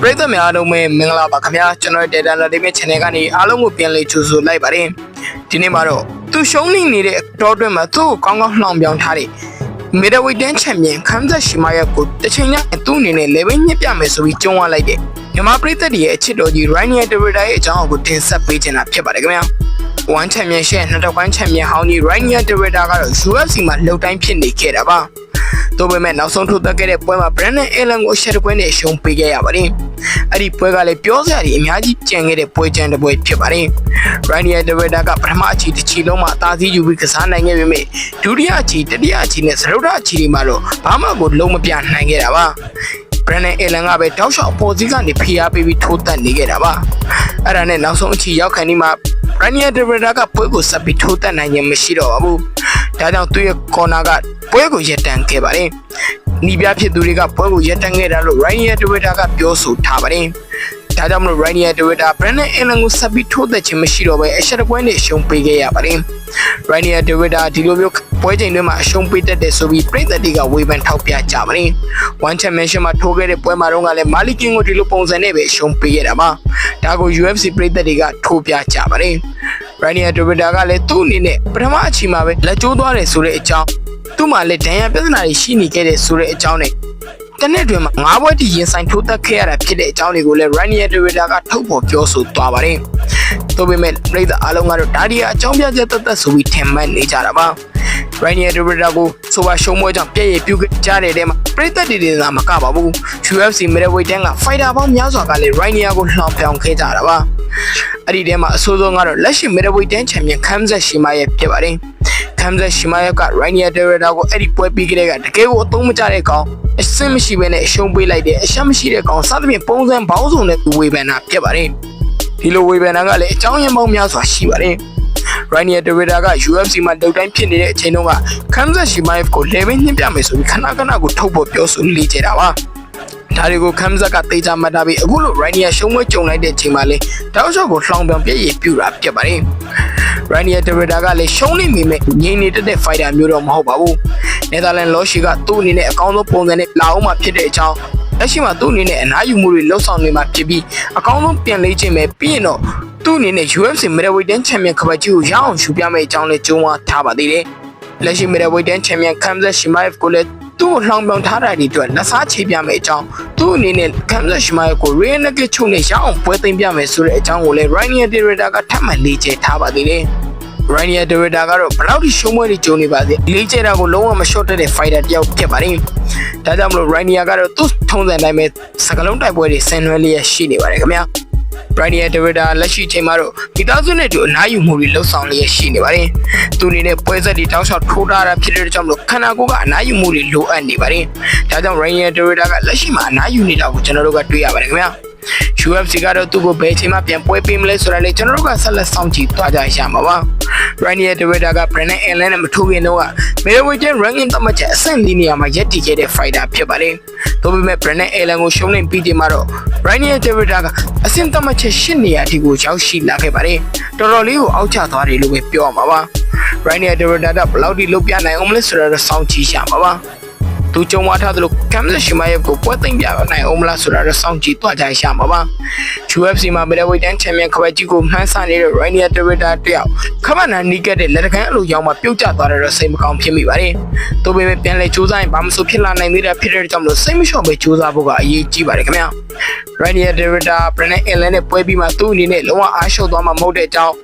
ပရိသတ်များအားလုံးပဲမင်္ဂလာပါခင်ဗျာကျွန်တော်ရဲ့ Data Entertainment Channel ကနေအားလုံးကိုပြန်လည်ကြိုဆိုလိုက်ပါတယ်ဒီနေ့မှာတော့သူရှုံးနေနေတဲ့တောအတွင်းမှာသူ့ကိုကောင်းကောင်းလှောင်ပြောင်းထားတဲ့မီဒဝိတ်တန်ချန်ပီယံခမ်းဇက်ရှိမာရဲ့ကိုတစ်ချိန်ညသူ့အနေနဲ့ level ညစ်ပြမယ်ဆိုပြီးကြုံရလိုက်တဲ့မြန်မာပရိသတ်တွေရဲ့အချစ်တော်ကြီး Rainier Derrida ရဲ့အကြောင်းကိုတင်ဆက်ပေးချင်တာဖြစ်ပါတယ်ခင်ဗျာ1 Championship နှစ်တော့1 Champion ဟောင်းကြီး Rainier Derrida ကတော့ UFC မှာလှုပ်တိုင်းဖြစ်နေခဲ့တာပါ။ တို့ပေမဲ့နောက်ဆုံးထုတ်သက်ခဲ့တဲ့ပွဲမှာ Brandon Allen ကိုရှက်တပွဲနဲ့ရှုံးပေးခဲ့ရပါတယ်။အဲ့ဒီပွဲကလည်းပြောစရာကြီးအများကြီးကြံခဲ့တဲ့ပွဲကြမ်းတစ်ပွဲဖြစ်ပါတယ်။ Rainier Derrida ကပထမအချီတစ်ချီလုံးမှာအသာစီးယူပြီးကစားနိုင်ခဲ့ပေမဲ့ဒုတိယအချီတတိယအချီနဲ့သရုတ်ထအချီတွေမှာတော့ဘာမှကိုလုံးမပြနိုင်ခဲ့တာပါ။ Brandon Allen ကပဲတောက်လျှောက်အပေါ်စီးကနေဖိအားပေးပြီးထိုးတက်နေခဲ့တာပါ။အဲ့ဒါနဲ့နောက်ဆုံးအချီရောက်ခံဒီမှာ Rania Derrida ကပွဲကိုဆက်ပြီးထိုးတက်နိုင်ခြင်းမရှိတော့ပါဘူး။ဒါကြောင့်သူ့ရဲ့ corner က ပွဲကိုရပ်တန့်ခဲ့ပါတယ်။နီးပြဖြစ်သူတွေကပွဲကိုရပ်တန့်ခဲ့တာလို့ Rania Derrida ကပြောဆိုထားပါတယ်။ဒါကြောင့်မလို့ Rania Derrida Brandon Allen ကိုဆက်ပြီးထိုးသက်ခြင်းမရှိတော့ဘဲအရှက်တစ်ပွဲနဲ့ရှုံးပေးခဲ့ရပါတယ်။ Rania Derrida ဒီလိုမျိုးပွဲချိန်တွေမှာအရှုံးပေးတတ်တယ်ဆိုပြီးပြည်သက်တွေကဝေဖန်ထောက်ပြကြပါတယ်။ One Championship မှာထိုးခဲ့တဲ့ပွဲမှာတော့ကလည်း Malik King ကိုဒီလိုပုံစံနဲ့ပဲရှုံးပေးခဲ့တာပါ။ဒါကို UFC ပြည်သက်တွေကထိုးပြကြပါတယ်။ Rania Derrida ကလည်းသူ့အနေနဲ့ပထမအချိန်မှာပဲလက်ကျိုးသွားတယ်ဆိုတဲ့အကြောင်း သူ့မှာလည်းဒဏ်ရာပြဿနာတွေရှိနေခဲ့တဲ့ဆိုတဲ့အကြောင်းနဲ့တနေ့တွင်မှာငါးဘွဲတီရင်ဆိုင်ထိုးသက်ခဲ့ရတာဖြစ်တဲ့အကြောင်းတွေကိုလည်း Rania Derrida ကထုတ်ဖော်ပြောဆိုသွားပါတယ်။သို့ပေမဲ့ပြည်သက်အားလုံးကတော့ဒါဒီအကြောင်းပြချက်သက်သက်ဆိုပြီးထင်မှတ်နေကြတာပါ။ Rania Derrida ကိုဆိုပါရှုံးပွဲကြောင့်ပြည့်ရပြုတ်ကြတဲ့တဲမှာပြည်သက်တွေတွေသာမကပါဘူး UFC Middleweight တန်းက fighter ပေါင်းများစွာကလည်း Rania ကိုလှောင်ပြောင်ခဲ့ကြတာပါအဲ့ဒီထဲမှာအဆိုးဆုံးကတော့လက်ရှိ Middleweight တန်းချန်ပီယံ Khamzat Chimaev ဖြစ်ပါတယ် Khamzat Chimaev က Rania Derrida ကိုအဲ့ဒီပွဲပြီးကလေးကတကယ်ကိုအသုံးမကျတဲ့ကောင်အဆင်မရှိဘဲနဲ့အရှုံးပေးလိုက်တယ်အရှက်မရှိတဲ့ကောင်စသဖြင့်ပုံစံဘောင်းစုံနဲ့ဝေဖန်တာဖြစ်ပါတယ်ဒီလိုဝေဖန်တာကလည်းအကြောင်းရင်းပေါင်းများစွာရှိပါတယ် Rania Derrida က UFC မှာတုတ်တိုင်းဖြစ်နေတဲ့အချိန်တုန်းက Khamzat Chimaev ကို level ညှင့်ပြမယ်ဆိုပြီးခဏခဏကိုထုတ်ဖို့ပြောဆိုလေ့ကျတာပါဒါတွေကို Khamzat ကတေချာမှတ်ထားပြီးအခုလို Rania ရှုံးပွဲကြုံလိုက်တဲ့အချိန်မှာလေတောက်လျှောက်ကိုလှောင်ပြောင်ပြည့်ရည်ပြူတာဖြစ်ပါတယ် Rania Derrida ကလည်းရှုံးနေမိမဲ့ငြိမ်နေတဲ့ fighter မျိုးတော့မဟုတ်ပါဘူး။ Netherlands Loshi ကသူ့အနေနဲ့အကောင်းဆုံးပုံစံနဲ့လာအောင်မှဖြစ်တဲ့အကြောင်းလက်ရှိမှာသူ့အနေနဲ့အနားယူမှုတွေလှုပ်ဆောင်နေမှာဖြစ်ပြီးအကောင်းဆုံးပြန်လေးခြင်းပဲပြီးရင်တော့သူ့အနေနဲ့ UFC Middleweight Champion ခပတ်ကြီးကိုရအောင်ယူပြမယ့်အကြောင်းလည်းကြိုးဝါထားပါသေးတယ်။လက်ရှိ Middleweight Champion Khamzat Chimaev ကိုလည်း သူ့ကိုလှောင်ပြောင်ထားတာဒီအတွက်လက်စားချေပြမယ့်အကြောင်းသူ့အနေနဲ့ Khamzat Chimaev ကို Rear Naked ချုပ်နဲ့ရအောင်ပွဲသိမ်းပြမယ်ဆိုတဲ့အကြောင်းကိုလည်း Rania Derrida ကထပ်မံလေးချထားပါသေးတယ်။ Rania Derrida ကတော့ဘယ်လောက်ထိရှုံးပွဲတွေကြုံနေပါစေလေးကျဲတာကိုလုံးဝမလျှော့တတ်တဲ့ fighter တယောက်ဖြစ်ပါတယ်။ဒါကြောင့်မလို့ Rania ကတော့သူ့ထုံးစံတိုင်းပဲစကလုံးတိုက်ပွဲတွေဆင်နွှဲလျက်ရှိနေပါတယ်ခင်ဗျာ။ Rania Derrida လက်ရှိချိန်မှာတော့မိသားစုနဲ့တူအနားယူမှုတွေလှုပ်ဆောင်လျက်ရှိနေပါတယ်။သူအနေနဲ့ပွဲဆက်တွေတောက်လျှောက်ထိုးထားတာဖြစ်တဲ့ကြောင့်မလို့ခန္ဓာကိုယ်ကအနားယူမှုတွေလိုအပ်နေပါတယ်။ဒါကြောင့် Rania Derrida ကလက်ရှိမှာအနားယူနေတာကိုကျွန်တော်တို့ကတွေ့ရပါတယ်ခင်ဗျာ။ UFC ကတော့သူ့ကိုဘယ်ချိန်မှပြန်ပွဲပေးမလဲဆိုတာလေကျွန်တော်တို့ကဆက်လက်စောင့်ကြည့်သွားကြရမှာပါ။ Rania Derrida က Brandon Allen နဲ့မထိုးခင်တော့က Middleweight ranking သတ်မှတ်ချက်အဆင့်၄နေရာမှာရပ်တည်ခဲ့တဲ့ fighter ဖြစ်ပါတယ်။ဒါပေမဲ့ Brandon Allen ကိုရှုံးနေပြီးချိန်မှာတော့ Rania Derrida ကအဆင့်သတ်မှတ်ချက်၈နေရာအထိကိုရောက်ရှိလာခဲ့ပါတယ်။တော်တော်လေးကိုအောက်ကျသွားတယ်လို့ပဲပြောရမှာပါ။ Rania Derrida ကဘယ်လောက်ထိလုပ်ပြနိုင်အောင်မလဲဆိုတာတော့စောင့်ကြည့်ရမှာပါ။ သူကြုံဝါထားသလို Kamla Shimaev ကိုပွဲသိမ်းပြနိုင်အောင်မလားဆိုတာတော့စောင့်ကြည့်သွားကြရမှာပါ။ UFC မှာ Middleweight Champion ခပတ်ကြီးကိုမှန်းဆနေတဲ့ Rania Derrida တယောက်ခမနာနီးကတဲ့လက်တကမ်းအလိုရောက်မှပြုတ်ကျသွားတဲ့တော့စိတ်မကောင်းဖြစ်မိပါတယ်။သို့ပေမဲ့ပြန်လဲစူးစမ်းရင်ဘာမှမဆိုဖြစ်လာနိုင်သေးတာဖြစ်တဲ့ကြောင့်မလို့စိတ်မလျှော့ပဲစူးစမ်းဖို့ကအရေးကြီးပါတယ်ခင်ဗျာ။ Rania Derrida Brandon Allen နဲ့ပွဲပြီးမှသူ့အနေနဲ့လုံးဝအားရှုပ်သွားမှာမဟုတ်တဲ့အကြောင်း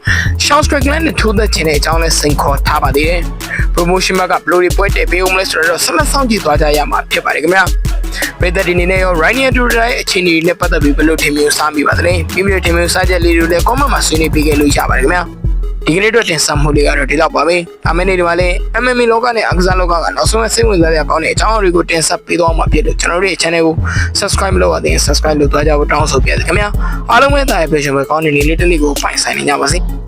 Sean Strickland နဲ့ထိုးသက်ခြင်းတဲ့အကြောင်းလည်းစိန်ခေါ်ထားပါသေးတယ်။ Promotion ကဘယ်လိုတွေပွဲတည်ပေးအောင်လဲဆိုတော့ဆက်လက်ဆောင်ကြည့်သွားကြရမှာဖြစ်ပါတယ်ခင်ဗျာ။ပြည်သက်ဒီနေနဲ့ရော Rania Derrida ရဲ့အခြေအနေတွေနဲ့ပတ်သက်ပြီးဘယ်လိုထင်မြင်စားမိပါသလဲ။မိမိတို့ထင်မြင်စားချက်လေးတွေလည်း comment မှာဆွေးနွေးပေးခဲ့လို့ရပါတယ်ခင်ဗျာ။ဒီကနေ့တော့တင်ဆက်မှုတွေကတော့ဒီလောက်ပါပဲ။အမင်းတွေမှာလည်း MMA လောကနဲ့အကစားလောကကနောက်ဆုံးစိတ်ဝင်စားတဲ့အကောင်းတဲ့အကြောင်းအရာတွေကိုတင်ဆက်ပေးသွားမှာဖြစ်လို့ကျွန်တော်တို့ရဲ့ channel ကို subscribe လုပ်ရတဲ့ subscribe လုပ်သွားကြဖို့တောင်းဆိုပြတယ်ခင်ဗျာ။အားလုံးပဲတာရဲ့ pleasure ပဲကောင်းနေလေးတစ်နေ့ကိုပိုင်ဆိုင်နေကြပါစေ။